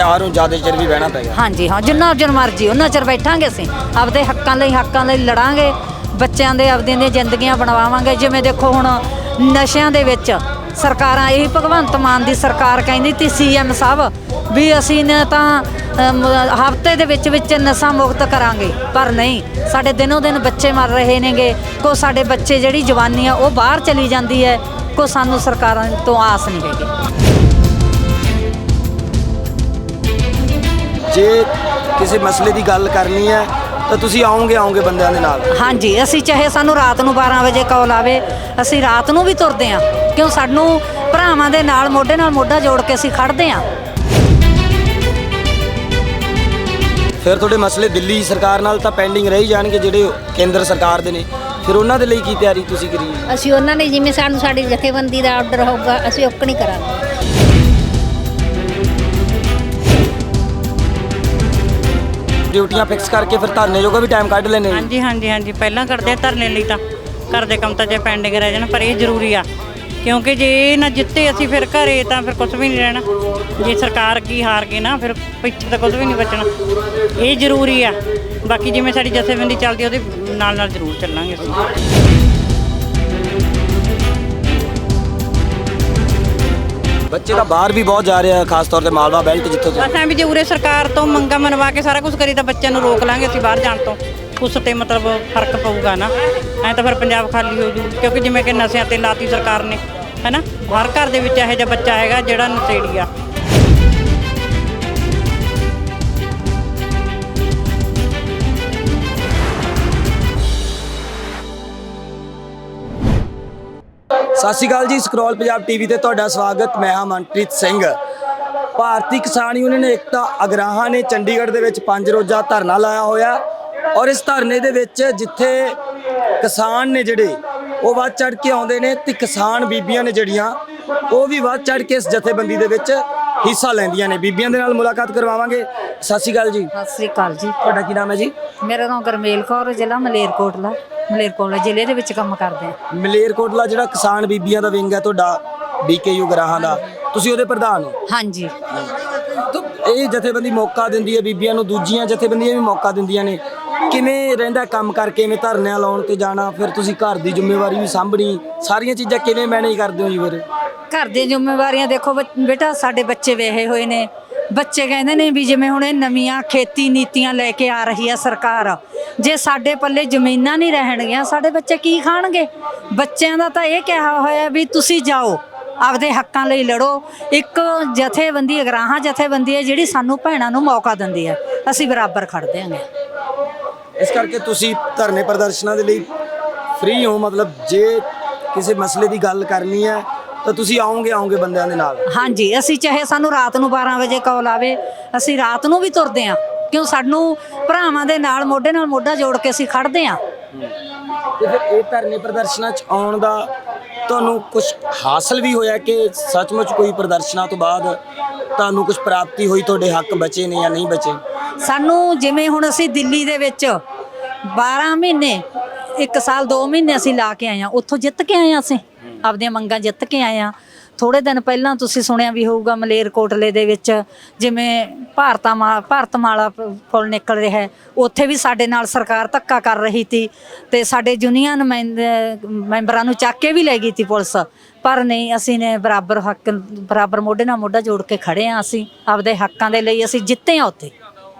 ਤਿਆਰ ਹੋ ਜ਼ਿਆਦਾ ਚਿਰ ਵੀ ਬਹਿਣਾ ਪਏਗਾ ਹਾਂਜੀ, ਹਾਂ, ਜਿੰਨਾ ਚਿਰ ਮਰਜ਼ੀ, ਉਹਨਾਂ ਚਿਰ ਬੈਠਾਂਗੇ ਅਸੀਂ। ਆਪਦੇ ਹੱਕਾਂ ਲਈ ਹੱਕਾਂ ਲਈ ਲੜਾਂਗੇ। ਬੱਚਿਆਂ ਦੇ, ਆਪਦੀਆਂ ਦੀਆਂ ਜ਼ਿੰਦਗੀਆਂ ਬਣਵਾਵਾਂਗੇ। ਜਿਵੇਂ ਦੇਖੋ ਹੁਣ ਨਸ਼ਿਆਂ ਦੇ ਵਿੱਚ ਸਰਕਾਰਾਂ, ਇਹ ਭਗਵੰਤ ਮਾਨ ਦੀ ਸਰਕਾਰ ਕਹਿੰਦੀ ਤੀ ਸੀਐਮ ਸਾਹਿਬ, ਵੀ ਅਸੀਂ ਨੇ ਤਾਂ ਹਫ਼ਤੇ ਦੇ ਵਿੱਚ ਵਿੱਚ ਨਸ਼ਾ ਮੁਕਤ ਕਰਾਂਗੇ। ਪਰ ਨਹੀਂ, ਸਾਡੇ ਦਿਨੋਂ ਦਿਨ ਬੱਚੇ ਮਰ ਰਹੇ ਨੇਗੇ। ਕੋ ਸਾਡੇ ਬੱਚੇ ਜਿਹੜੀ ਜਵਾਨੀ ਆ, ਉਹ ਬਾਹਰ ਚਲੀ ਜਾਂਦੀ ਹੈ। ਕੋ ਸਾਨੂੰ ਸਰਕਾਰਾਂ ਤੋਂ ਆਸ ਨਹੀਂ ਹੈਗੀ। ਜੇ ਕਿਸੇ ਮਸਲੇ ਦੀ ਗੱਲ ਕਰਨੀ ਹੈ ਤਾਂ ਤੁਸੀਂ ਆਓਗੇ ਆਓਗੇ ਬੰਦਿਆਂ ਦੇ ਨਾਲ। ਹਾਂਜੀ ਅਸੀਂ ਚਾਹੇ ਸਾਨੂੰ ਰਾਤ ਨੂੰ 12 ਵਜੇ ਕਾਲ ਆਵੇ ਅਸੀਂ ਰਾਤ ਨੂੰ ਵੀ ਤੁਰਦੇ ਆਂ ਕਿਉਂ ਸਾਨੂੰ ਭਰਾਵਾਂ ਦੇ ਨਾਲ ਮੋਢੇ ਨਾਲ ਮੋਢਾ ਜੋੜ ਕੇ ਅਸੀਂ ਖੜਦੇ ਆਂ ਫਿਰ ਤੁਹਾਡੇ ਮਸਲੇ ਦਿੱਲੀ ਸਰਕਾਰ ਨਾਲ ਤਾਂ ਪੈਂਡਿੰਗ ਰਹੀ ਜਾਣਗੇ ਜਿਹੜੇ ਕੇਂਦਰ ਸਰਕਾਰ ਦੇ ਨੇ। ਫਿਰ ਉਹਨਾਂ ਦੇ ਲਈ ਕੀ ਤਿਆਰੀ ਤੁਸੀਂ ਕਰੀ ਹੈ? ਅਸੀਂ ਉਹਨਾਂ ਨੇ ਜਿਵੇਂ ਸਾਨੂੰ ਸਾਡੀ ਜਥੇਬੰਦੀ ਦਾ ਆਰਡਰ ਹੋਊਗਾ ਅਸੀਂ ਓਕ ਨਹੀਂ ਕਰਾਂਗੇ। ਡਿਊਟੀਆਂ ਫਿਕਸ ਕਰਕੇ ਫਿਰ ਧਰਨੇ ਜੋਗਾ ਵੀ ਟਾਈਮ ਕੱਢ ਲੈਣੇ ਹਾਂਜੀ ਹਾਂਜੀ ਹਾਂਜੀ। ਪਹਿਲਾਂ ਕਰਦੇ ਆ ਧਰਨੇ ਲਈ ਤਾਂ ਘਰ ਦੇ ਕੰਮ ਤਾਂ ਜੇ ਪੈਂਡਿੰਗ ਰਹਿ ਜਾਣ, ਪਰ ਇਹ ਜ਼ਰੂਰੀ ਆ। ਕਿਉਂਕਿ ਜੇ ਇਹ ਨਾ ਜਿੱਤੇ ਅਸੀਂ ਫਿਰ ਘਰੇ, ਤਾਂ ਫਿਰ ਕੁਝ ਵੀ ਨਹੀਂ ਰਹਿਣਾ। ਜੇ ਸਰਕਾਰ ਕੀ ਹਾਰ ਗਈ ਨਾ, ਫਿਰ ਪਿੱਛੇ ਤਾਂ ਕੁਝ ਵੀ ਨਹੀਂ ਬਚਣਾ। ਇਹ ਜ਼ਰੂਰੀ ਆ। ਬਾਕੀ ਜਿਵੇਂ ਸਾਡੀ ਜਥੇਬੰਦੀ ਚੱਲਦੀ ਉਹਦੇ ਨਾਲ ਨਾਲ ਜ਼ਰੂਰ ਚੱਲਾਂਗੇ ਅਸੀਂ। ਬੱਚੇ ਤਾਂ ਬਾਹਰ ਵੀ ਬਹੁਤ ਜਾ ਰਹੇ ਆ, ਖਾਸ ਤੌਰ ਤੇ ਮਾਲਵਾ ਬੈਲਟ ਜਿੱਥੋਂ ਤੋਂ। ਬਸ ਵੀ ਜੇ ਉਰੇ ਸਰਕਾਰ ਤੋਂ ਮੰਗਾ ਮਨਵਾ ਕੇ ਸਾਰਾ ਕੁਝ ਕਰੀ ਤਾਂ ਬੱਚਿਆਂ ਨੂੰ ਰੋਕ ਲਾਂਗੇ ਅਸੀਂ ਬਾਹਰ ਜਾਣ ਤੋਂ। ਉਸ ਤੇ ਮਤਲਬ ਫ਼ਰਕ ਪਊਗਾ ਨਾ। ਐਂ ਤਾਂ ਫਿਰ ਪੰਜਾਬ ਖਾਲੀ ਹੋ ਜੂ, ਕਿਉਂਕਿ ਜਿਵੇਂ ਕਿ ਨਸ਼ਿਆਂ ਤੇ ਲਾਤੀ ਸਰਕਾਰ ਨੇ, ਹੈਨਾ? ਹਰ ਘਰ ਦੇ ਵਿੱਚ ਇਹੋ ਜਿਹਾ ਬੱਚਾ ਹੈਗਾ ਜਿਹੜਾ ਨਸ਼ੇੜੀ ਆ। ਸਤਿ ਸ਼੍ਰੀ ਅਕਾਲ ਜੀ, ਸਕਰੋਲ ਪੰਜਾਬ ਟੀਵੀ ਤੇ ਤੁਹਾਡਾ ਸਵਾਗਤ, ਮੈਂ ਹਾਂ ਮਨਪ੍ਰੀਤ ਸਿੰਘ। ਭਾਰਤੀ ਕਿਸਾਨ ਯੂਨੀਅਨ ਏਕਤਾ ਅਗਰਾਹਾਂ ਨੇ ਚੰਡੀਗੜ੍ਹ ਦੇ ਵਿੱਚ ਪੰਜ ਰੋਜ਼ਾ ਧਰਨਾ ਲਾਇਆ ਹੋਇਆ ਔਰ ਇਸ ਧਰਨੇ ਦੇ ਵਿੱਚ ਜਿੱਥੇ ਕਿਸਾਨ ਨੇ ਜਿਹੜੇ, ਉਹ ਵੱਧ ਚੜ ਕੇ ਆਉਂਦੇ ਨੇ ਤੇ ਕਿਸਾਨ ਬੀਬੀਆਂ ਨੇ ਜਿਹੜੀਆਂ, ਉਹ ਵੀ ਵੱਧ ਚੜ ਕੇ ਇਸ ਜਥੇਬੰਦੀ ਦੇ ਵਿੱਚ ਹਿੱਸਾ ਲੈਂਦੀਆਂ ਨੇ। ਬੀਬੀਆਂ ਦੇ ਨਾਲ ਮੁਲਾਕਾਤ ਕਰਵਾਵਾਂਗੇ। ਸਤਿ ਸ਼੍ਰੀ ਅਕਾਲ ਜੀ। ਸਤਿ ਸ੍ਰੀ ਅਕਾਲ ਜੀ। ਤੁਹਾਡਾ ਕੀ ਨਾਮ ਹੈ ਜੀ? ਮੇਰਾ ਨਾਮ ਗਰਮੇਲ ਕੌਰ ਜ਼ਿਲ੍ਹਾ ਮਲੇਰਕੋਟਲਾ। ਮਲੇਰਕੋਟਲਾ ਜ਼ਿਲ੍ਹੇ ਦੇ ਵਿੱਚ ਕੰਮ ਕਰਦੇ ਹਾਂ ਮਲੇਰਕੋਟਲਾ ਜਿਹੜਾ ਕਿਸਾਨ ਬੀਬੀਆਂ ਦਾ ਵਿੰਗ ਹੈ ਤੁਹਾਡਾ ਬੀਕੇਯੂ ਗਰਾਹਾਂ ਦਾ। ਤੁਸੀਂ ਉਹਦੇ ਪ੍ਰਧਾਨ ਹੋ। ਹਾਂਜੀ। ਤਾਂ ਇਹ ਜਥੇਬੰਦੀ ਮੌਕਾ ਦਿੰਦੀ ਹੈ ਬੀਬੀਆਂ ਨੂੰ ਦੂਜੀਆਂ ਜਥੇਬੰਦੀਆਂ ਵੀ ਮੌਕਾ ਦਿੰਦੀਆਂ ਨੇ। ਕਿਵੇਂ ਰਹਿੰਦਾ ਕੰਮ ਕਰਕੇ ਕਿਵੇਂ ਧਰਨਿਆਂ ਲਾਉਣ ਤੇ ਜਾਣਾ ਫਿਰ ਤੁਸੀਂ ਘਰ ਦੀ ਜ਼ਿੰਮੇਵਾਰੀ ਵੀ ਸਾਂਭਣੀ। ਸਾਰੀਆਂ ਚੀਜ਼ਾਂ ਕਿਵੇਂ ਮੈਨੇਜ ਕਰਦੇ ਹੋ ਜੀ ਫਿਰ? ਘਰ ਦੀਆਂ ਜ਼ਿੰਮੇਵਾਰੀਆਂ ਦੇਖੋ ਬੱਚ- ਬੇਟਾ, ਸਾਡੇ ਬੱਚੇ ਵਿਆਹੇ ਹੋਏ ਨੇ। ਬੱਚੇ ਕਹਿੰਦੇ ਨੇ ਵੀ ਜਿਵੇਂ ਹੁਣ ਇਹ ਨਵੀਆਂ ਖੇਤੀ ਨੀਤੀਆਂ ਲੈ ਕੇ ਆ ਰਹੀ ਆ ਸਰਕਾਰ, ਜੇ ਸਾਡੇ ਪੱਲੇ ਜ਼ਮੀਨਾਂ ਨਹੀਂ ਰਹਿਣਗੀਆਂ, ਸਾਡੇ ਬੱਚੇ ਕੀ ਖਾਣਗੇ? ਬੱਚਿਆਂ ਦਾ ਤਾਂ ਇਹ ਕਿਹਾ ਹੋਇਆ ਵੀ ਤੁਸੀਂ ਜਾਓ, ਆਪਦੇ ਹੱਕਾਂ ਲਈ ਲੜੋ। ਇੱਕ ਜਥੇਬੰਦੀ ਅਗਰਾਹਾਂ ਜਥੇਬੰਦੀ ਹੈ ਜਿਹੜੀ ਸਾਨੂੰ ਭੈਣਾਂ ਨੂੰ ਮੌਕਾ ਦਿੰਦੀ ਹੈ। ਅਸੀਂ ਬਰਾਬਰ ਖੜਦੇ ਹਾਂਗੇ ਇਸ ਕਰਕੇ ਤੁਸੀਂ ਧਰਨੇ ਪ੍ਰਦਰਸ਼ਨਾਂ ਦੇ ਲਈ ਫ੍ਰੀ ਹੋ, ਮਤਲਬ ਜੇ ਕਿਸੇ ਮਸਲੇ ਦੀ ਗੱਲ ਕਰਨੀ ਹੈ ਤਾਂ ਤੁਸੀਂ ਆਓਗੇ ਆਓਗੇ ਬੰਦਿਆਂ ਦੇ ਨਾਲ? ਹਾਂਜੀ ਅਸੀਂ ਚਾਹੇ ਸਾਨੂੰ ਰਾਤ ਨੂੰ 12 ਵਜੇ ਕਾਲ ਆਵੇ ਅਸੀਂ ਰਾਤ ਨੂੰ ਵੀ ਤੁਰਦੇ ਆਂ ਕਿਉਂ ਸਾਨੂੰ ਭਰਾਵਾਂ ਦੇ ਨਾਲ ਮੋਢੇ ਨਾਲ ਮੋਢਾ ਜੋੜ ਕੇ ਅਸੀਂ ਖੜਦੇ ਆਂ ਤੇ ਫਿਰ ਇਹ ਧਰਨੇ ਪ੍ਰਦਰਸ਼ਨਾਂ 'ਚ ਆਉਣ ਦਾ ਤੁਹਾਨੂੰ ਕੁਝ ਹਾਸਲ ਵੀ ਹੋਇਆ ਕਿ ਸੱਚਮੁੱਚ ਕੋਈ ਪ੍ਰਦਰਸ਼ਨਾਂ ਤੋਂ ਬਾਅਦ ਤੁਹਾਨੂੰ ਕੁਝ ਪ੍ਰਾਪਤੀ ਹੋਈ ਤੁਹਾਡੇ ਹੱਕ ਬਚੇ ਨੇ ਜਾਂ ਨਹੀਂ ਬਚੇ? ਸਾਨੂੰ ਜਿਵੇਂ ਹੁਣ ਅਸੀਂ ਦਿੱਲੀ ਦੇ ਵਿੱਚ 12 ਮਹੀਨੇ ਇੱਕ ਸਾਲ 2 ਮਹੀਨੇ ਅਸੀਂ ਲਾ ਕੇ ਆਏ ਆ ਉੱਥੋਂ ਜਿੱਤ ਕੇ ਆਏ ਆ ਅਸੀਂ। ਆਪਦੀਆਂ ਮੰਗਾਂ ਜਿੱਤ ਕੇ ਆਏ ਆ। ਥੋੜੇ ਦਿਨ ਪਹਿਲਾਂ ਤੁਸੀਂ ਸੁਣਿਆ ਵੀ ਹੋਊਗਾ ਮਲੇਰਕੋਟਲੇ ਦੇ ਵਿੱਚ ਜਿਵੇਂ ਭਾਰਤਾ ਮਾ ਭਾਰਤਮਾਲਾ ਪੁਲ ਨਿਕਲ ਰਿਹਾ ਹੈ। ਉੱਥੇ ਵੀ ਸਾਡੇ ਨਾਲ ਸਰਕਾਰ ਧੱਕਾ ਕਰ ਰਹੀ ਸੀ ਤੇ ਸਾਡੇ ਯੂਨੀਅਨ ਨੁਮਾਇੰਦੇ ਮੈਂਬਰਾਂ ਨੂੰ ਚੱਕ ਕੇ ਵੀ ਲੈ ਗਈ ਸੀ ਪੁਲਿਸ। ਪਰ ਨਹੀਂ, ਅਸੀਂ ਨੇ ਬਰਾਬਰ ਹੱਕ, ਬਰਾਬਰ ਮੋਢੇ ਨਾਲ ਮੋਢਾ ਜੋੜ ਕੇ ਖੜੇ ਆ ਅਸੀਂ। ਆਪਦੇ ਹੱਕਾਂ ਦੇ ਲਈ ਅਸੀਂ ਜਿੱਤੇ ਆ ਉੱਥੇ।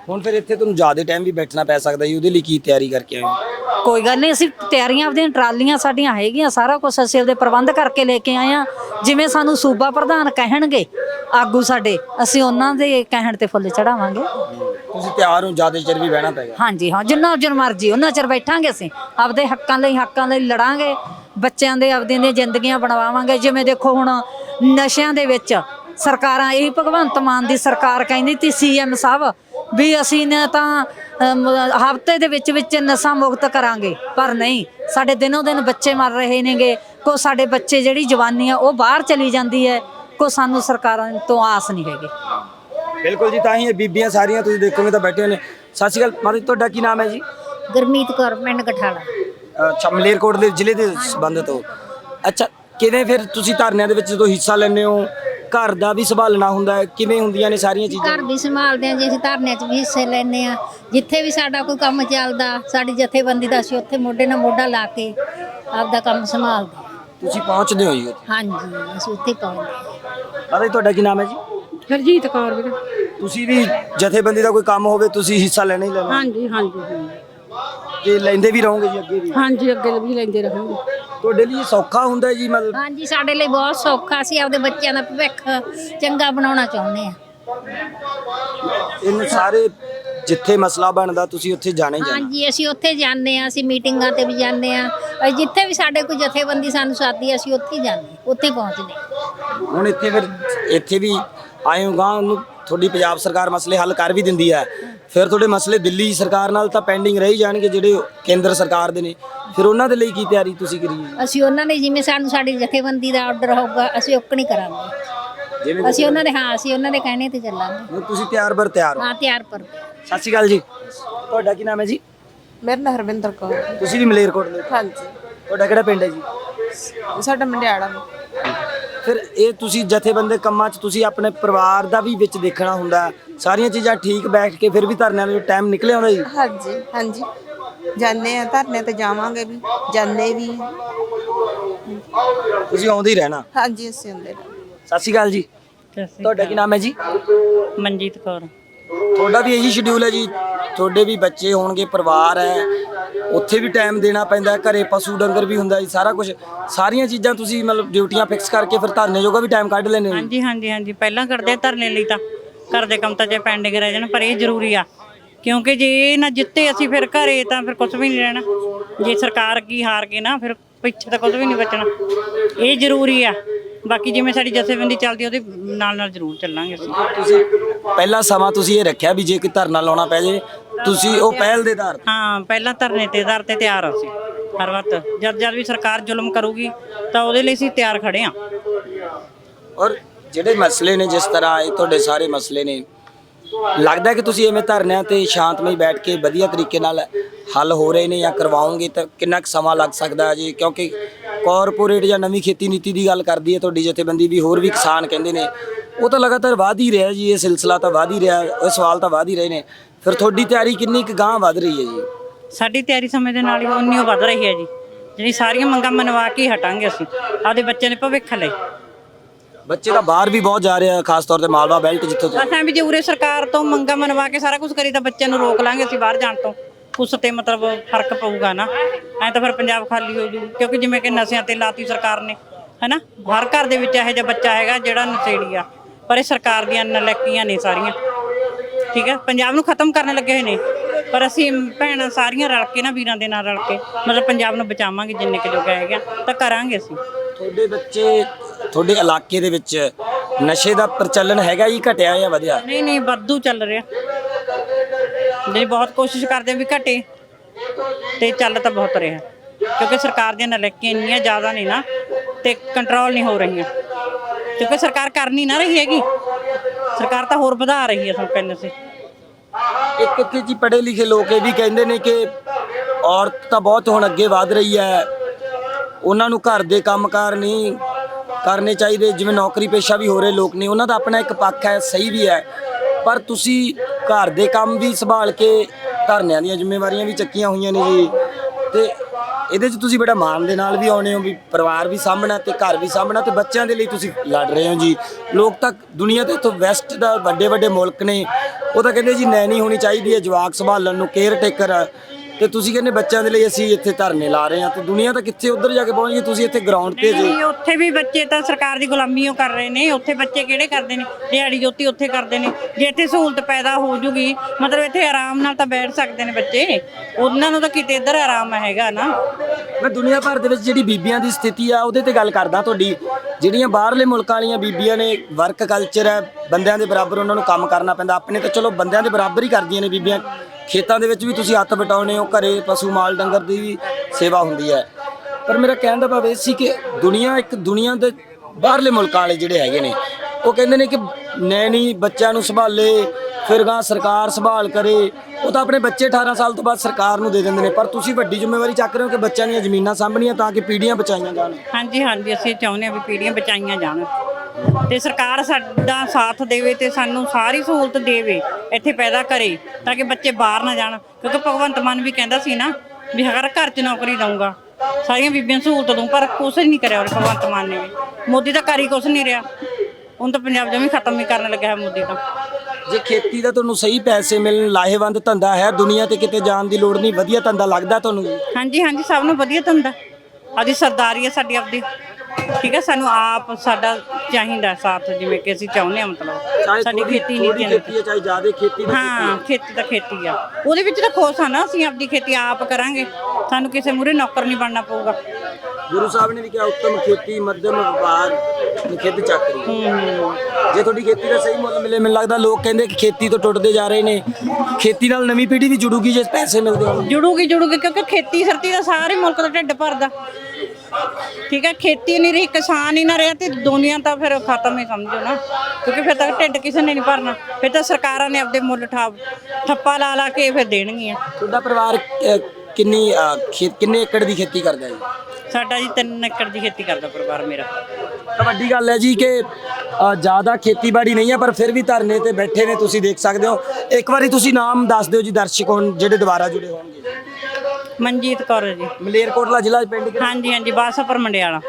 ਹੁਣ ਫਿਰ ਇੱਥੇ ਤੁਹਾਨੂੰ ਜ਼ਿਆਦਾ ਟਾਈਮ ਵੀ ਬੈਠਣਾ ਪੈ ਸਕਦਾ ਜੀ, ਉਹਦੇ ਲਈ ਕੀ ਤਿਆਰੀ ਕਰਕੇ ਆਏ ਕੋਈ ਗੱਲ ਨਹੀਂ ਅਸੀਂ ਤਿਆਰੀਆਂ ਆਪਦੀਆਂ ਟਰਾਲੀਆਂ ਸਾਡੀਆਂ ਹੈਗੀਆਂ ਸਾਰਾ ਕੁਝ ਅਸੀਂ ਉਹਦੇ ਪ੍ਰਬੰਧ ਕਰਕੇ ਲੈ ਕੇ ਆਏ ਆ ਜਿਵੇਂ ਸਾਨੂੰ ਸੂਬਾ ਪ੍ਰਧਾਨ ਕਹਿਣਗੇ ਆਗੂ ਸਾਡੇ ਅਸੀਂ ਉਹਨਾਂ ਦੇ ਕਹਿਣ ਤੇ ਫੁੱਲ ਚੜਾਵਾਂਗੇ। ਤੁਸੀਂ ਤਿਆਰ ਹੋ ਜ਼ਿਆਦਾ ਚਿਰ ਵੀ ਬਹਿਣਾ ਪਏਗਾ। ਹਾਂਜੀ ਹਾਂ ਜਿੰਨਾ ਚਿਰ ਮਰਜ਼ੀ ਉਹਨਾਂ ਚਿਰ ਬੈਠਾਂਗੇ ਅਸੀਂ। ਆਪਦੇ ਹੱਕਾਂ ਲਈ ਹੱਕਾਂ ਲਈ ਲੜਾਂਗੇ ਬੱਚਿਆਂ ਦੇ ਆਪਦੀਆਂ ਦੀਆਂ ਜ਼ਿੰਦਗੀਆਂ ਬਣਵਾਵਾਂਗੇ। ਜਿਵੇਂ ਦੇਖੋ ਹੁਣ ਨਸ਼ਿਆਂ ਦੇ ਵਿੱਚ ਸਰਕਾਰਾਂ ਇਹ ਭਗਵੰਤ ਮਾਨ ਦੀ ਸਰਕਾਰ ਕਹਿੰਦੀ ਤੀ ਸੀਐਮ ਸਾਹਿਬ ਵੀ ਅਸੀਂ ਨੇ ਤਾਂ ਹਫ਼ਤੇ ਦੇ ਵਿੱਚ ਵਿੱਚ ਨਸ਼ਾ ਮੁਕਤ ਕਰਾਂਗੇ ਪਰ ਨਹੀਂ। ਸਾਡੇ ਦਿਨੋਂ ਦਿਨ ਬੱਚੇ ਮਰ ਰਹੇ ਨੇਗੇ। ਕੋ ਸਾਡੇ ਬੱਚੇ ਜਿਹੜੀ ਜਵਾਨੀ ਆ ਉਹ ਬਾਹਰ ਚਲੀ ਜਾਂਦੀ ਹੈ। ਕੋ ਸਾਨੂੰ ਸਰਕਾਰਾਂ ਤੋਂ ਆਸ ਨਹੀਂ ਹੈਗੀ। ਬਿਲਕੁਲ ਜੀ ਤਾਂ ਹੀ ਇਹ ਬੀਬੀਆਂ ਸਾਰੀਆਂ ਤੁਸੀਂ ਦੇਖੋਗੇ ਤਾਂ ਬੈਠੇ ਨੇ। ਸਤਿ ਸ਼੍ਰੀ ਅਕਾਲ ਜੀ ਤੁਹਾਡਾ ਕੀ ਨਾਮ ਹੈ ਜੀ? ਗੁਰਮੀਤ ਕੌਰ ਪਿੰਡ ਗਠਾਲਾ। ਅੱਛਾ ਮਲੇਰਕੋਟ ਦੇ ਜ਼ਿਲ੍ਹੇ ਦੇ ਸੰਬੰਧਿਤ ਹੋ। ਅੱਛਾ ਕਿਵੇਂ ਫਿਰ ਤੁਸੀਂ ਧਰਨਿਆਂ ਦੇ ਵਿੱਚ ਜਦੋਂ ਹਿੱਸਾ ਲੈਂਦੇ ਹੋ? ਘਰ ਦਾ ਵੀ ਸੰਭਾਲਣਾ ਹੁੰਦਾ ਹੈ? ਕਿਵੇਂ ਹੁੰਦੀਆਂ ਨੇ ਸਾਰੀਆਂ ਚੀਜ਼ਾਂ? ਘਰ ਵੀ ਸੰਭਾਲਦੇ ਆ ਜੀ ਅਸੀਂ ਧਰਨਿਆਂ 'ਚ ਵੀ ਹਿੱਸੇ ਲੈਂਦੇ ਆ ਜਿੱਥੇ ਵੀ ਸਾਡਾ ਕੋਈ ਕੰਮ ਚੱਲਦਾ ਸਾਡੀ ਜਥੇਬੰਦੀ ਦਾ ਅਸੀਂ ਉੱਥੇ ਮੋਢੇ ਨਾਲ ਮੋਢਾ ਲਾ ਕੇ ਆਪਦਾ ਕੰਮ ਸੰਭਾਲਦੇ ਹਾਂ। ਤੁਸੀਂ ਪਹੁੰਚਦੇ ਹੋ ਜੀ ਉੱਥੇ? ਹਾਂਜੀ ਅਸੀਂ ਉੱਥੇ ਪਹੁੰਚਦੇ ਹਾਂ। ਜੀ ਤੁਹਾਡਾ ਕੀ ਨਾਮ ਹੈ ਜੀ? ਹਰਜੀਤ ਕੌਰ ਵੀਰ। ਤੁਸੀਂ ਵੀ ਜਥੇਬੰਦੀ ਦਾ ਕੋਈ ਕੰਮ ਹੋਵੇ ਤੁਸੀਂ ਹਿੱਸਾ ਲੈਣਾ ਹੀ ਲੈਣਾ। ਹਾਂਜੀ ਹਾਂਜੀ ਹਾਂਜੀ। ਤੇ ਲੈਂਦੇ ਵੀ ਰਹੋਗੇ ਜੀ ਅੱਗੇ ਵੀ? ਹਾਂਜੀ ਅੱਗੇ ਵੀ ਲੈਂਦੇ ਰਹਾਂਗੇ। ਤੁਹਾਡੇ ਲਈ ਸੌਖਾ ਹੁੰਦਾ ਜੀ ਮਤਲਬ? ਹਾਂਜੀ ਸਾਡੇ ਲਈ ਬਹੁਤ ਸੌਖਾ। ਸੀ ਆਪਦੇ ਬੱਚਿਆਂ ਦਾ ਭਵਿੱਖ ਚੰਗਾ ਬਣਾਉਣਾ ਚਾਹੁੰਦੇ ਆ ਇਹਨੂੰ ਸਾਰੇ ਜਿੱਥੇ ਮਸਲਾ ਬਣਦਾ ਤੁਸੀਂ ਉੱਥੇ ਜਾਣਾ ਜਾਣਾ। ਹਾਂਜੀ ਅਸੀਂ ਉੱਥੇ ਜਾਂਦੇ ਆ ਅਸੀਂ ਮੀਟਿੰਗਾਂ ਤੇ ਵੀ ਜਾਂਦੇ ਆ ਅਸੀਂ ਜਿੱਥੇ ਵੀ ਸਾਡੇ ਕੋਈ ਜਥੇਬੰਦੀ ਸਾਨੂੰ ਸਾਦੀ ਅਸੀਂ ਉੱਥੇ ਹੀ ਜਾਂਦੇ ਉੱਥੇ ਪਹੁੰਚਦੇ। ਹੁਣ ਇੱਥੇ ਫਿਰ ਇੱਥੇ ਵੀ ਆਏ ਹੋ ਗਾਂ ਨੂੰ ਤੁਹਾਡੀ ਪੰਜਾਬ ਸਰਕਾਰ ਮਸਲੇ ਹੱਲ ਕਰ ਵੀ ਦਿੰਦੀ ਹੈ। ਫਿਰ ਤੁਹਾਡੇ ਮਸਲੇ ਦਿੱਲੀ ਸਰਕਾਰ ਨਾਲ ਤਾਂ ਪੈਂਡਿੰਗ ਰਹਿ ਜਾਣਗੇ ਜਿਹੜੇ ਕੇਂਦਰ ਸਰਕਾਰ ਦੇ ਨੇ। ਫਿਰ ਉਹਨਾਂ ਦੇ ਲਈ ਕੀ ਤਿਆਰੀ ਤੁਸੀਂ ਕਰੀ ਹੈ? ਅਸੀਂ ਉਹਨਾਂ ਨੇ ਜਿਵੇਂ ਸਾਨੂੰ ਸਾਡੀ ਜਥੇਬੰਦੀ ਦਾ ਆਰਡਰ ਹੋਊਗਾ ਅਸੀਂ ਉਕਣੀ ਕਰਾਂਗੇ। ਜਿਵੇਂ ਅਸੀਂ ਉਹਨਾਂ ਦੇ ਹਾਂ ਅਸੀਂ ਉਹਨਾਂ ਦੇ ਕਹਿਣੇ ਤੇ ਚੱਲਾਂਗੇ। ਤੁਸੀਂ ਤਿਆਰ ਬਰ ਤਿਆਰ ਹੋ। ਹਾਂ ਤਿਆਰ ਪਰ। ਸਤਿ ਸ਼੍ਰੀ ਅਕਾਲ ਜੀ। ਤੁਹਾਡਾ ਕੀ ਨਾਮ ਹੈ ਜੀ? ਮੇਰਾ ਨਾਮ ਹਰਵਿੰਦਰ ਕੌਰ। ਤੁਸੀਂ ਵੀ ਮਲੇਰਕੋਟਲੇ ਤੋਂ। ਹਾਂਜੀ। ਤੁਹਾਡਾ ਕਿਹੜਾ ਪਿੰਡ ਹੈ ਜੀ? ਸਾਡਾ ਮੰਡਿਆੜਾ ਫਿਰ ਇਹ ਤੁਸੀਂ ਜਥੇਬੰਦੇ ਕੰਮਾਂ 'ਚ ਤੁਸੀਂ ਆਪਣੇ ਪਰਿਵਾਰ ਦਾ ਵੀ ਵਿੱਚ ਦੇਖਣਾ ਹੁੰਦਾ। ਸਾਰੀਆਂ ਚੀਜ਼ਾਂ ਠੀਕ ਬੈਠ ਕੇ ਫਿਰ ਵੀ ਧਰਨਿਆਂ ਦਾ ਟਾਈਮ ਨਿਕਲਿਆ ਹੁੰਦਾ ਜੀ? ਹਾਂਜੀ ਹਾਂਜੀ। ਜਾਣੇ ਆ ਧਰਨੇ ਤੇ ਜਾਵਾਂਗੇ ਵੀ ਜਾਂਦੇ ਵੀ। ਆ। ਤੁਸੀਂ ਆਉਂਦੇ ਹੀ ਰਹਿਣਾ। ਹਾਂਜੀ ਅਸੀਂ ਹੁੰਦੇ ਰਹੇ ਸਤਿ ਸ਼੍ਰੀ ਅਕਾਲ ਜੀ। ਤੁਹਾਡਾ ਕੀ ਨਾਮ ਹੈ ਜੀ? ਮਨਜੀਤ ਕੌਰ। ਤੁਹਾਡਾ ਵੀ ਇਹੀ ਸ਼ਡਿਊਲ ਹੈ ਜੀ। ਤੁਹਾਡੇ ਵੀ ਬੱਚੇ ਹੋਣਗੇ ਪਰਿਵਾਰ ਹੈ। ਉੱਥੇ ਵੀ ਟਾਈਮ ਦੇਣਾ ਪੈਂਦਾ ਘਰੇ ਪਸ਼ੂ ਡੰਗਰ ਵੀ ਹੁੰਦਾ ਜੀ ਸਾਰਾ ਕੁਝ ਸਾਰੀਆਂ ਚੀਜ਼ਾਂ ਤੁਸੀਂ ਮਤਲਬ ਡਿਊਟੀਆਂ ਫਿਕਸ ਕਰਕੇ ਫਿਰ ਧਰਨੇ ਜੋਗਾ ਵੀ ਟਾਈਮ ਕੱਢ ਹੋ ਜੀ। ਹਾਂਜੀ ਹਾਂਜੀ ਹਾਂਜੀ। ਪਹਿਲਾਂ ਕਰਦੇ ਆ ਧਰਨੇ ਲਈ ਤਾਂ। ਘਰ ਦੇ ਕੰਮ ਤਾਂ ਜੇ ਪੈਂਡਿੰਗ ਰਹਿ ਜਾਣ ਪਰ ਇਹ ਜ਼ਰੂਰੀ ਆ। ਕਿਉਂਕਿ ਜੇ ਇਹ ਨਾ ਜਿੱਤੇ ਅਸੀਂ ਫਿਰ ਘਰੇ ਤਾਂ ਫਿਰ ਕੁਝ ਵੀ ਨਹੀਂ ਰਹਿਣਾ। ਜੇ ਸਰਕਾਰ ਕੀ ਹਾਰ ਗਈ ਨਾ ਫਿਰ ਪਿੱਛੇ ਤਾਂ ਕੁਝ ਵੀ ਨਹੀਂ ਬਚਣਾ। ਇਹ ਜ਼ਰੂਰੀ ਆ। ਬਾਕੀ ਜਿਵੇਂ ਸਾਡੀ ਜਥੇਬੰਦੀ ਚੱਲਦੀ ਆ, ਉਹਦੇ ਨਾਲ ਨਾਲ ਜ਼ਰੂਰ ਚੱਲਾਂਗੇ ਅਸੀਂ। ਤੁਸੀਂ ਪਹਿਲਾ ਸਮਾਂ ਤੁਸੀਂ ਇਹ ਰੱਖਿਆ ਵੀ ਜੇ ਕੋਈ ਧਰਨਾ ਲਾਉਣਾ ਪੈ ਜੇ ਤੁਸੀਂ ਉਹ ਪਹਿਲ ਦੇ ਆਧਾਰ ਤੇ? ਹਾਂ ਪਹਿਲਾਂ ਧਰਨੇ ਤੇ ਦਰ ਤੇ ਤਿਆਰ ਆ ਅਸੀਂ ਹਰ ਵਕਤ। ਜਦ ਜਦ ਵੀ ਸਰਕਾਰ ਜ਼ੁਲਮ ਕਰੂਗੀ ਤਾਂ ਉਹਦੇ ਲਈ ਅਸੀਂ ਤਿਆਰ ਖੜੇ ਆ। ਔਰ ਜਿਹੜੇ ਮਸਲੇ ਨੇ ਜਿਸ ਤਰ੍ਹਾਂ ਇਹ ਤੁਹਾਡੇ ਸਾਰੇ ਮਸਲੇ ਨੇ ਲੱਗਦਾ ਕਿ ਤੁਸੀਂ ਐਵੇਂ ਧਰਨਿਆਂ ਤੇ ਸ਼ਾਂਤਮਈ ਬੈਠ ਕੇ ਵਧੀਆ ਤਰੀਕੇ ਨਾਲ ਹੱਲ ਹੋ ਰਹੇ ਨੇ ਜਾਂ ਕਰਵਾਓਗੇ ਤਾਂ ਕਿੰਨਾ ਕੁ ਸਮਾਂ ਲੱਗ ਸਕਦਾ ਹੈ ਜੀ? ਕਿਉਂਕਿ ਕਾਰਪੋਰੇਟ ਜਾਂ ਨਵੀਂ ਖੇਤੀ ਨੀਤੀ ਦੀ ਗੱਲ ਕਰਦੀ ਹੈ ਤੁਹਾਡੀ ਜਥੇਬੰਦੀ ਵੀ ਹੋਰ ਵੀ ਕਿਸਾਨ ਕਹਿੰਦੇ ਨੇ ਉਹ ਤਾਂ ਲਗਾਤਾਰ ਵਧ ਹੀ ਰਿਹਾ ਜੀ ਇਹ ਸਿਲਸਿਲਾ ਤਾਂ ਵਧ ਹੀ ਰਿਹਾ ਇਹ ਸਵਾਲ ਤਾਂ ਵਧ ਹੀ ਰਹੇ ਨੇ। ਫਿਰ ਤੁਹਾਡੀ ਤਿਆਰੀ ਕਿੰਨੀ ਕੁ ਗਾਂਹ ਵਧ ਰਹੀ ਹੈ ਜੀ? ਸਾਡੀ ਤਿਆਰੀ ਸਮੇਂ ਦੇ ਨਾਲ ਹੀ ਉਨੀ ਓ ਵੱਧ ਰਹੀ ਹੈ ਜੀ। ਜਿਹੜੀ ਸਾਰੀਆਂ ਮੰਗਾਂ ਮਨਵਾ ਕੇ ਹੀ ਹਟਾਂਗੇ ਅਸੀਂ। ਆਪਦੇ ਬੱਚਿਆਂ ਦੇ ਭਵਿੱਖ ਲਈ। ਬੱਚੇ ਤਾਂ ਬਾਹਰ ਵੀ ਬਹੁਤ ਜਾ ਰਹੇ ਆ ਖਾਸ ਤੌਰ ਤੇ ਮਾਲਵਾ ਬੈਲਟ ਜਿੱਥੋਂ ਬਸ ਐਂ ਵੀ ਜੇ ਉਰੇ ਸਰਕਾਰ ਤੋਂ ਮੰਗਾਂ ਮਨਵਾ ਕੇ ਸਾਰਾ ਕੁਝ ਕਰੀ ਤਾਂ ਬੱਚਿਆਂ ਨੂੰ ਰੋਕ ਲਾਂਗੇ ਅਸੀਂ ਬਾਹਰ ਜਾਣ ਤੋਂ। ਉਸ ਤੇ ਮਤਲਬ ਫ਼ਰਕ ਪਊਗਾ ਨਾ। ਐ ਤਾਂ ਫਿਰ ਪੰਜਾਬ ਖਾਲੀ ਹੋ ਜੂ। ਕਿਉਂਕਿ ਜਿਵੇਂ ਕਿ ਨਸ਼ਿਆਂ ਤੇ ਲਾਤੀ ਸਰਕਾਰ ਨੇ ਹੈਨਾ? ਹਰ ਘਰ ਦੇ ਵਿੱਚ ਇਹੋ ਜਿਹਾ ਬੱਚਾ ਹੈਗਾ ਜਿਹੜਾ ਨਸ਼ੇੜੀ ਆ। ਪਰ ਇਹ ਸਰਕਾਰ ਦੀਆਂ ਨਲੈਕੀਆਂ ਨੇ ਸਾਰੀਆਂ। ਠੀਕ ਹੈ? ਪੰਜਾਬ ਨੂੰ ਖਤਮ ਕਰਨ ਲੱਗੇ ਹੋਏ ਨੇ। ਪਰ ਅਸੀਂ ਭੈਣਾਂ ਸਾਰੀਆਂ ਰਲ ਕੇ ਨਾ ਵੀਰਾਂ ਦੇ ਨਾਲ ਰਲ ਕੇ ਮਤਲਬ ਪੰਜਾਬ ਨੂੰ ਬਚਾਵਾਂਗੇ ਜਿੰਨੇ ਕੁ ਜੋਗਾ ਹੈਗਾ ਤਾਂ ਕਰਾਂਗੇ ਅਸੀਂ। ਤੁਹਾਡੇ ਬੱਚੇ ਤੁਹਾਡੇ ਇਲਾਕੇ ਦੇ ਵਿੱਚ ਨਸ਼ੇ ਦਾ ਪ੍ਰਚਲਨ ਹੈਗਾ ਜੀ ਘਟਿਆ ਜਾਂ ਵਧਿਆ? ਨਹੀਂ ਨਹੀਂ ਵਾਧੂ ਚੱਲ ਰਿਹਾ। ਜਿਹੜੀ ਬਹੁਤ ਕੋਸ਼ਿਸ਼ ਕਰਦੇ ਆ ਵੀ ਘਟੇ ਤੇ ਚੱਲ ਤਾਂ ਬਹੁਤ ਰਿਹਾ। ਕਿਉਂਕਿ ਸਰਕਾਰ ਦੀਆਂ ਨਲੈਕੀਆਂ ਇੰਨੀਆਂ ਜ਼ਿਆਦਾ ਨੇ ਨਾ ਤੇ ਕੰਟਰੋਲ ਨਹੀਂ ਹੋ ਰਹੀਆਂ। ਕਿਉਂਕਿ ਸਰਕਾਰ ਕਰ ਨਹੀਂ ਨਾ ਰਹੀ ਹੈਗੀ। ਸਰਕਾਰ ਤਾਂ ਹੋਰ ਵਧਾ ਰਹੀ ਹੈ ਸਾਨੂੰ ਕਹਿੰਦੇ ਇੱਕ ਇੱਥੇ ਜੀ ਪੜ੍ਹੇ ਲਿਖੇ ਲੋਕ ਇਹ ਵੀ ਕਹਿੰਦੇ ਨੇ ਕਿ ਔਰਤ ਤਾਂ ਬਹੁਤ ਹੁਣ ਅੱਗੇ ਵਧ ਰਹੀ ਹੈ। ਉਹਨਾਂ ਨੂੰ ਘਰ ਦੇ ਕੰਮਕਾਰ ਨਹੀਂ ਕਰਨੇ ਚਾਹੀਦੇ, ਜਿਵੇਂ ਨੌਕਰੀ ਪੇਸ਼ਾ ਵੀ ਹੋ ਰਹੇ ਲੋਕ ਨੇ, ਉਹਨਾਂ ਦਾ ਆਪਣਾ ਇੱਕ ਪੱਖ ਹੈ, ਸਹੀ ਵੀ ਹੈ। ਪਰ ਤੁਸੀਂ ਘਰ ਦੇ ਕੰਮ ਵੀ ਸੰਭਾਲ ਕੇ ਧਰਨਿਆਂ ਦੀਆਂ ਜ਼ਿੰਮੇਵਾਰੀਆਂ ਵੀ ਚੱਕੀਆਂ ਹੋਈਆਂ ਨੇ ਜੀ। ਤੇ ਇਹਦੇ 'ਚ ਤੁਸੀਂ ਬੜਾ ਮਾਣ ਦੇ ਨਾਲ ਵੀ ਆਉਣੇ ਹੋ, ਵੀ ਪਰਿਵਾਰ ਵੀ ਸਾਂਭਣਾ ਤੇ ਘਰ ਵੀ ਸਾਂਭਣਾ ਤੇ ਬੱਚਿਆਂ ਦੇ ਲਈ ਤੁਸੀਂ ਲੜ ਰਹੇ ਹੋ ਜੀ। ਲੋਕ ਤਾਂ ਦੁਨੀਆ ਦੇ ਤੋਂ ਵੈਸਟ ਦਾ ਵੱਡੇ ਵੱਡੇ ਮੁਲਕ ਨੇ। ਉਹ ਤਾਂ ਕਹਿੰਦੇ ਜੀ, ਨੈਣੀ ਹੋਣੀ ਚਾਹੀਦੀ ਹੈ ਜਵਾਕ ਸੰਭਾਲਣ ਨੂੰ ਕੇਅਰ ਟੇਕਰ ਤੇ ਤੁਸੀਂ ਕਹਿੰਦੇ ਬੱਚਿਆਂ ਦੇ ਲਈ ਅਸੀਂ ਇੱਥੇ ਧਰਨੇ ਲਾ ਰਹੇ ਹਾਂ। ਤੇ ਦੁਨੀਆ ਤਾਂ ਕਿੱਥੇ ਉੱਧਰ ਜਾ ਕੇ ਪਹੁੰਚ ਗਈ? ਤੁਸੀਂ ਇੱਥੇ ਗਰਾਊਂਡ ਤੇ ਜੀ ਨਹੀਂ ਉੱਥੇ ਵੀ ਬੱਚੇ ਤਾਂ ਸਰਕਾਰ ਦੀ ਗੁਲਾਮੀ ਓ ਕਰ ਰਹੇ ਨੇ। ਉੱਥੇ ਬੱਚੇ ਕਿਹੜੇ ਕਰਦੇ ਨੇ? ਦਿਹਾੜੀ ਜੋਤੀ ਉੱਥੇ ਕਰਦੇ ਨੇ। ਜੇ ਇੱਥੇ ਸਹੂਲਤ ਪੈਦਾ ਹੋ ਜੂਗੀ ਮਤਲਬ ਇੱਥੇ ਆਰਾਮ ਨਾਲ ਤਾਂ ਬੈਠ ਸਕਦੇ ਨੇ ਬੱਚੇ। ਉਹਨਾਂ ਨੂੰ ਤਾਂ ਕਿਤੇ ਇੱਧਰ ਆਰਾਮ ਹੈਗਾ ਨਾ। ਮੈਂ ਦੁਨੀਆ ਭਰ ਦੇ ਵਿੱਚ ਜਿਹੜੀ ਬੀਬੀਆਂ ਦੀ ਸਥਿਤੀ ਆ ਉਹਦੇ ਤੇ ਗੱਲ ਕਰਦਾ ਤੁਹਾਡੀ। ਜਿਹੜੀਆਂ ਬਾਹਰਲੇ ਮੁਲਕਾਂ ਵਾਲੀਆਂ ਬੀਬੀਆਂ ਨੇ ਵਰਕ ਕਲਚਰ ਹੈ ਬੰਦਿਆਂ ਦੇ ਬਰਾਬਰ ਉਹਨਾਂ ਨੂੰ ਕੰਮ ਕਰਨਾ ਪੈਂਦਾ। ਆਪਣੇ ਤਾਂ ਚਲੋ ਬੰਦਿਆਂ ਦੇ ਬਰਾਬਰ ਹੀ ਕਰਦੀਆਂ ਨੇ ਬੀਬੀਆਂ। ਖੇਤਾਂ ਦੇ ਵਿੱਚ ਵੀ ਤੁਸੀਂ ਹੱਥ ਵਟਾਉਨੇ ਹੋ, ਘਰੇ ਪਸ਼ੂ ਮਾਲ ਡੰਗਰ ਦੀ ਵੀ ਸੇਵਾ ਹੁੰਦੀ ਹੈ। ਪਰ ਮੇਰਾ ਕਹਿਣ ਦਾ ਭਾਵ ਇਹ ਸੀ ਕਿ ਦੁਨੀਆ ਇੱਕ ਦੁਨੀਆ ਦੇ ਬਾਹਰਲੇ ਮੁਲਕਾਂ ਵਾਲੇ ਜਿਹੜੇ ਹੈਗੇ ਨੇ, ਉਹ ਕਹਿੰਦੇ ਨੇ ਕਿ ਨੈਣੀ ਬੱਚਿਆਂ ਨੂੰ ਸੰਭਾਲੇ, ਫਿਰ ਗਾਂ ਸਰਕਾਰ ਸੰਭਾਲ ਕਰੇ, ਉਹ ਤਾਂ ਆਪਣੇ ਬੱਚੇ 18 ਸਾਲ ਤੋਂ ਬਾਅਦ ਸਰਕਾਰ ਨੂੰ ਦੇ ਦਿੰਦੇ ਨੇ। ਪਰ ਤੁਸੀਂ ਵੱਡੀ ਜ਼ਿੰਮੇਵਾਰੀ ਚੱਕ ਰਹੇ ਹੋ ਕਿ ਬੱਚਿਆਂ ਦੀਆਂ ਜ਼ਮੀਨਾਂ ਸਾਂਭਣੀਆਂ ਤਾਂ ਕਿ ਪੀੜ੍ਹੀਆਂ ਬਚਾਈਆਂ ਜਾਣ। ਹਾਂਜੀ ਹਾਂਜੀ, ਅਸੀਂ ਚਾਹੁੰਦੇ ਹਾਂ ਵੀ ਪੀੜ੍ਹੀਆਂ ਬਚਾਈਆਂ ਜਾਣ। ਤੇ ਸਰਕਾਰ ਸਾਡਾ ਸਾਥ ਦੇਵੇ ਤੇ ਸਾਨੂੰ ਸਾਰੀ ਸਹੂਲਤ ਦੇਵੇ ਇੱਥੇ ਪੈਦਾ ਕਰੇ ਤਾਂ ਕਿ ਬੱਚੇ ਬਾਹਰ ਨਾ ਜਾਣ। ਕਿਉਂਕਿ ਭਗਵੰਤ ਮਾਨ ਵੀ ਕਹਿੰਦਾ ਸੀ ਨਾ ਵੀ ਹਰ ਘਰ 'ਚ ਨੌਕਰੀ ਦਊਂਗਾ। ਸਾਰੀਆਂ ਬੀਬੀਆਂ ਸਹੂਲਤ ਦਊਂ ਪਰ ਕੁਛ ਨਹੀਂ ਕਰਿਆ ਉਹ ਭਗਵੰਤ ਮਾਨ ਨੇ ਵੀ। ਮੋਦੀ ਤਾਂ ਕਰ ਕੁਛ ਨਹੀਂ ਰਿਹਾ। ਹੁਣ ਤਾਂ ਪੰਜਾਬ ਜਮੀ ਖਤਮ ਹੀ ਕਰਨ ਲੱਗਾ ਹੈ ਮੋਦੀ ਤਾਂ ਜੇ ਖੇਤੀ ਦਾ ਤੁਹਾਨੂੰ ਸਹੀ ਪੈਸੇ ਮਿਲਣ ਲਾਹੇਵੰਦ ਧੰਦਾ ਹੈ ਦੁਨੀਆ ਤੇ ਕਿਤੇ ਜਾਣ ਦੀ ਲੋੜ ਨਹੀਂ ਵਧੀਆ ਧੰਦਾ ਲੱਗਦਾ ਤੁਹਾਨੂੰ? ਹਾਂਜੀ ਹਾਂਜੀ ਸਭ ਨੂੰ ਵਧੀਆ ਧੰਦਾ। ਆਦੀ ਸਰਦਾਰੀ ਹੈ ਸਾਡੀ ਆਪਦੀ। ਠੀਕ ਹੈ ਸਾਨੂੰ ਆਪ ਸਾਡਾ ਚਾਹੀਦਾ ਸਾਥ ਜਿਵੇਂ ਕਿ ਅਸੀਂ ਚਾਹੁੰਦੇ ਹਾਂ ਮਤਲਬ। ਸਾਡੀ ਖੇਤੀ ਨਹੀਂ ਚੱਲਦੀ। ਖੇਤੀ ਹੈ ਚਾਹੇ ਜ਼ਿਆਦਾ ਖੇਤੀ ਦਾ ਹਾਂ ਖੇਤੀ ਤਾਂ ਖੇਤੀ ਆ। ਉਹਦੇ ਵਿੱਚ ਤਾਂ ਖੁਸ਼ ਆ ਨਾ ਅਸੀਂ ਆਪਦੀ ਖੇਤੀ ਆਪ ਕਰਾਂਗੇ। ਸਾਨੂੰ ਕਿਸੇ ਮੂਰੇ ਨੌਕਰ ਨਹੀਂ ਬਣਨਾ ਪਊਗਾ। ਗੁਰੂ ਸਾਹਿਬ ਨੇ ਵੀ ਕਿਹਾ ਉੱਤਮ ਖੇਤੀ ਮੱਧਮ ਵਪਾਰ ਨਿਖਿੱਧ ਚੱਕਰੀ ਜੇ ਤੁਹਾਡੀ ਖੇਤੀ ਦਾ ਸਹੀ ਮੁੱਲ ਮਿਲੇ ਮੈਨੂੰ ਲੱਗਦਾ ਲੋਕ ਕਹਿੰਦੇ ਕਿ ਖੇਤੀ ਤੋਂ ਟੁੱਟਦੇ ਜਾ ਰਹੇ ਨੇ। ਖੇਤੀ ਨਾਲ ਨਵੀਂ ਪੀੜ੍ਹੀ ਵੀ ਜੁੜੂਗੀ ਜੇ ਪੈਸੇ ਮਿਲਦੇ ਹੋਣ। ਜੁੜੂਗੀ ਜੁੜੂਗੀ ਕਿਉਂਕਿ ਖੇਤੀ ਸਰਤੀ ਦਾ ਸਾਰੇ ਮੁਲਕ ਦਾ ਢਿੱਡ ਭਰਦਾ। ਠੀਕ ਹੈ ਖੇਤੀ ਨਹੀਂ ਰਹੀ ਕਿਸਾਨ ਹੀ ਨਾ ਰਿਹਾ ਤੇ ਦੁਨੀਆ ਤਾਂ ਫਿਰ ਖਤਮ ਹੀ ਸਮਝੋ ਨਾ। ਕਿਉਂਕਿ ਫਿਰ ਤਾਂ ਢਿੱਡ ਕਿਸੇ ਨੇ ਨਹੀਂ ਭਰਨਾ ਫਿਰ ਤਾਂ ਸਰਕਾਰਾਂ ਨੇ ਆਪਦੇ ਮੁੱਲ ਠਾਪ ਠੱਪਾ ਲਾ ਲਾ ਕੇ ਫਿਰ ਦੇਣਗੀਆਂ। ਤੁਹਾਡਾ ਪਰਿਵਾਰ ਅਹ, ਕਿੰਨੀ ਅਹ, ਖੇ- ਕਿੰਨੇ ਏਕੜ ਦੀ ਖੇਤੀ ਕਰਦਾ ਹੈ ਜੀ? ਸਾਡਾ ਜੀ 3 ਏਕੜ ਦੀ ਖੇਤੀ ਕਰਦਾ ਪਰਿਵਾਰ ਮੇਰਾ। ਤਾਂ ਵੱਡੀ ਗੱਲ ਹੈ ਜੀ ਕਿ ਅ, ਜ਼ਿਆਦਾ ਖੇਤੀਬਾੜੀ ਨਹੀਂ ਹੈ ਪਰ ਫਿਰ ਵੀ ਧਰਨੇ ਤੇ ਬੈਠੇ ਨੇ ਤੁਸੀਂ ਦੇਖ ਸਕਦੇ ਹੋ। ਇੱਕ ਵਾਰੀ ਤੁਸੀਂ ਨਾਮ ਦੱਸ ਦਿਓ ਜੀ ਦਰਸ਼ਕ ਹੋਣ ਜਿਹੜੇ ਦੁਬਾਰਾ ਜੁੜੇ ਹੋਣਗੇ ਮਨਜੀਤ ਕੌਰ ਜੀ। ਮਲੇਰਕੋਟਲਾ ਜ਼ਿਲ੍ਹਾ ਪਿੰਡ ਕਿਹੜਾ? ਹਾਂਜੀ ਹਾਂਜੀ ਬਾਸਾਪੁਰ ਮੰਡਿਆਲਾ।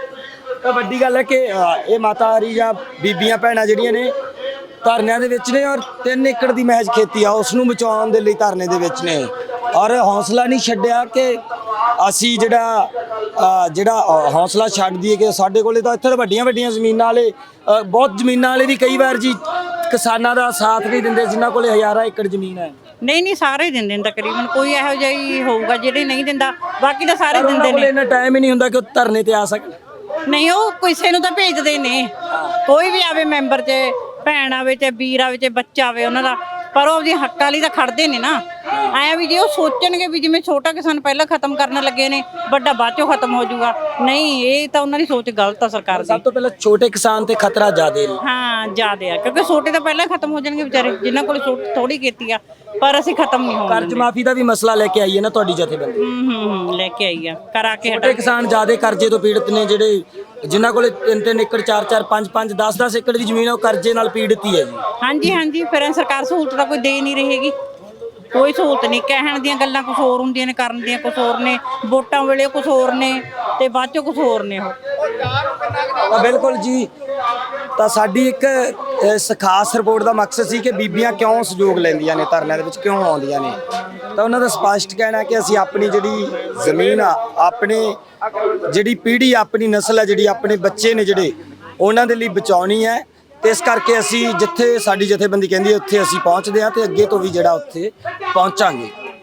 ਤਾਂ ਵੱਡੀ ਗੱਲ ਹੈ ਕਿ ਅ, ਇਹ ਮਾਤਾ ਹਰੀ ਜਾਂ ਬੀਬੀਆਂ ਭੈਣਾਂ ਜਿਹੜੀਆਂ ਨੇ ਧਰਨਿਆਂ ਦੇ ਵਿੱਚ ਨੇ ਔਰ 3 ਏਕੜ ਦੀ ਮਹਿਜ ਖੇਤੀ ਆ ਉਸ ਨੂੰ ਬਚਾਉਣ ਦੇ ਲਈ ਧਰਨੇ ਦੇ ਵਿੱਚ ਨੇ। ਔਰ ਹੌਸਲਾ ਨਹੀਂ ਛੱਡਿਆ ਕਿ ਅਸੀਂ ਜਿਹੜਾ ਅ, ਜਿਹੜਾ ਅ, ਹੌਸਲਾ ਛੱਡ ਦਈਏ ਕਿ ਸਾਡੇ ਕੋਲੇ ਤਾਂ ਇੱਥੇ ਤਾਂ ਵੱਡੀਆਂ ਵੱਡੀਆਂ ਜ਼ਮੀਨਾਂ ਵਾਲੇ ਅ, ਬਹੁਤ ਜ਼ਮੀਨਾਂ ਵਾਲੇ ਵੀ ਕਈ ਵਾਰ ਜੀ ਕਿਸਾਨਾਂ ਦਾ ਸਾਥ ਨਹੀਂ ਦਿੰਦੇ ਜਿਨ੍ਹਾਂ ਕੋਲੇ ਹਜ਼ਾਰਾਂ ਏਕੜ ਜ਼ਮੀਨ ਹੈ। ਨਹੀਂ ਨਹੀਂ ਸਾਰੇ ਦਿੰਦੇ ਨੇ ਤਕਰੀਬਨ ਕੋਈ ਇਹੋ ਜਿਹਾ ਹੀ ਹੋਊਗਾ ਜਿਹੜੇ ਨਹੀਂ ਦਿੰਦਾ ਬਾਕੀ ਤਾਂ ਸਾਰੇ ਦਿੰਦੇ ਨੇ। ਇੰਨਾ ਟਾਈਮ ਹੀ ਨਹੀਂ ਹੁੰਦਾ ਕਿ ਉਹ ਧਰਨੇ ਤੇ ਆ ਸਕਣ। ਨਹੀਂ ਉਹ ਕਿਸੇ ਨੂੰ ਤਾਂ ਭੇਜਦੇ ਨੇ। ਕੋਈ ਵੀ ਆਵੇ ਮੈਂਬਰ ਚ ਭੈਣ ਆਵੇ ਤੇ ਵੀਰ ਆਵੇ ਤੇ ਬੱਚਾ ਆਵੇ ਉਹਨਾਂ ਦਾ ਪਰ ਉਹ ਆਪਣੀ ਹੱਕਾਂ ਲਈ ਤਾਂ ਖੜਦੇ ਨੇ ਨਾ। ਐਂ ਵੀ ਜੇ ਉਹ ਸੋਚਣਗੇ ਵੀ ਜਿਵੇਂ ਛੋਟਾ ਕਿਸਾਨ ਪਹਿਲਾਂ ਖਤਮ ਕਰਨ ਲੱਗੇ ਨੇ ਵੱਡਾ ਬਾਅਦ ਚੋਂ ਖਤਮ ਹੋ ਜਾਊਗਾ। ਨਹੀਂ ਇਹ ਤਾਂ ਉਹਨਾਂ ਦੀ ਸੋਚ ਗਲਤ ਆ ਸਰਕਾਰ ਦੀ। ਸਭ ਤੋਂ ਪਹਿਲਾਂ ਛੋਟੇ ਕਿਸਾਨ ਤੇ ਖਤਰਾ ਜ਼ਿਆਦੇ ਨੇ। ਹਾਂ ਜ਼ਿਆਦੇ ਆ। ਕਿਉਂਕਿ ਛੋਟੇ ਤਾਂ ਪਹਿਲਾਂ ਖਤਮ ਹੋ ਜਾਣਗੇ ਵਿਚਾਰੇ ਜਿਨ੍ਹਾਂ ਕੋਲ ਥੋੜੀ ਕੀਤੀ ਆ ਪਰ ਅਸੀਂ ਖਤਮ ਨਹੀਂ ਹੋਣ ਕਰਜ਼ ਮਾਫੀ ਦਾ ਵੀ ਮਸਲਾ ਲੈ ਕੇ ਆਈ ਹੈ ਨਾ ਤੁਹਾਡੀ ਜਥੇਬੰਦੀ। ਹੂੰ ਹੂੰ ਹੂੰ ਲੈ ਕੇ ਆਈ ਆ। ਕਰਾ ਕੇ ਹਟਾ ਛੋਟੇ ਕਿਸਾਨ ਜ਼ਿਆਦੇ ਕਰਜ਼ੇ ਤੋਂ ਪੀੜਤ ਨੇ ਜਿਹੜੇ ਜਿਨ੍ਹਾਂ ਕੋਲੇ 3-3 ਏਕੜ 4-4 5-5 10-10 ਏਕੜ ਦੀ ਜ਼ਮੀਨ ਹੈ ਉਹ ਕਰਜ਼ੇ ਨਾਲ ਪੀੜਤ ਹੀ ਹੈ ਜੀ। ਹਾਂਜੀ ਹਾਂਜੀ ਫਿਰ ਸਰਕਾਰ ਸਹੂਲਤ ਤਾਂ ਕੋਈ ਦੇ ਨਹੀਂ ਰਹੇਗੀ। ਕੋਈ ਸਹੂਲਤ ਨਹੀਂ। ਕਹਿਣ ਦੀਆਂ ਗੱਲਾਂ ਕੁਝ ਹੋਰ ਹੁੰਦੀਆਂ ਨੇ ਕਰਨ ਦੀਆਂ ਕੁਝ ਹੋਰ ਨੇ ਵੋਟਾਂ ਵੇਲੇ ਕੁਝ ਹੋਰ ਨੇ ਤੇ ਬਾਅਦ ਚੋਂ ਕੁਝ ਹੋਰ ਨੇ ਉਹ। ਤਾਂ ਬਿਲਕੁਲ ਜੀ। ਤਾਂ ਸਾਡੀ ਇੱਕ ਇਸ ਖਾਸ ਰਿਪੋਰਟ ਦਾ ਮਕਸਦ ਸੀ ਕਿ ਬੀਬੀਆਂ ਕਿਉਂ ਸਹਿਯੋਗ ਲੈਂਦੀਆਂ ਨੇ, ਧਰਨਿਆਂ ਦੇ ਵਿੱਚ ਕਿਉਂ ਆਉਂਦੀਆਂ ਨੇ। ਤਾਂ ਉਹਨਾਂ ਦਾ ਸਪਸ਼ਟ ਕਹਿਣਾ ਕਿ ਅਸੀਂ ਆਪਣੀ ਜਿਹੜੀ ਜ਼ਮੀਨ ਆ, ਆਪਣੇ ਜਿਹੜੀ ਪੀੜ੍ਹੀ, ਆਪਣੀ ਨਸਲ ਹੈ ਜਿਹੜੀ ਆਪਣੇ ਬੱਚੇ ਨੇ ਜਿਹੜੇ, ਉਹਨਾਂ ਦੇ ਲਈ ਬਚਾਉਣੀ ਹੈ। ਤੇ ਇਸ ਕਰਕੇ ਅਸੀਂ ਜਿੱਥੇ ਸਾਡੀ ਜਥੇਬੰਦੀ ਕਹਿੰਦੀ ਹੈ, ਉੱਥੇ ਅਸੀਂ ਪਹੁੰਚਦੇ ਹਾਂ ਤੇ ਅੱਗੇ ਤੋਂ ਵੀ ਜਿਹੜਾ ਉੱਥੇ ਪਹੁੰਚਾਂਗੇ।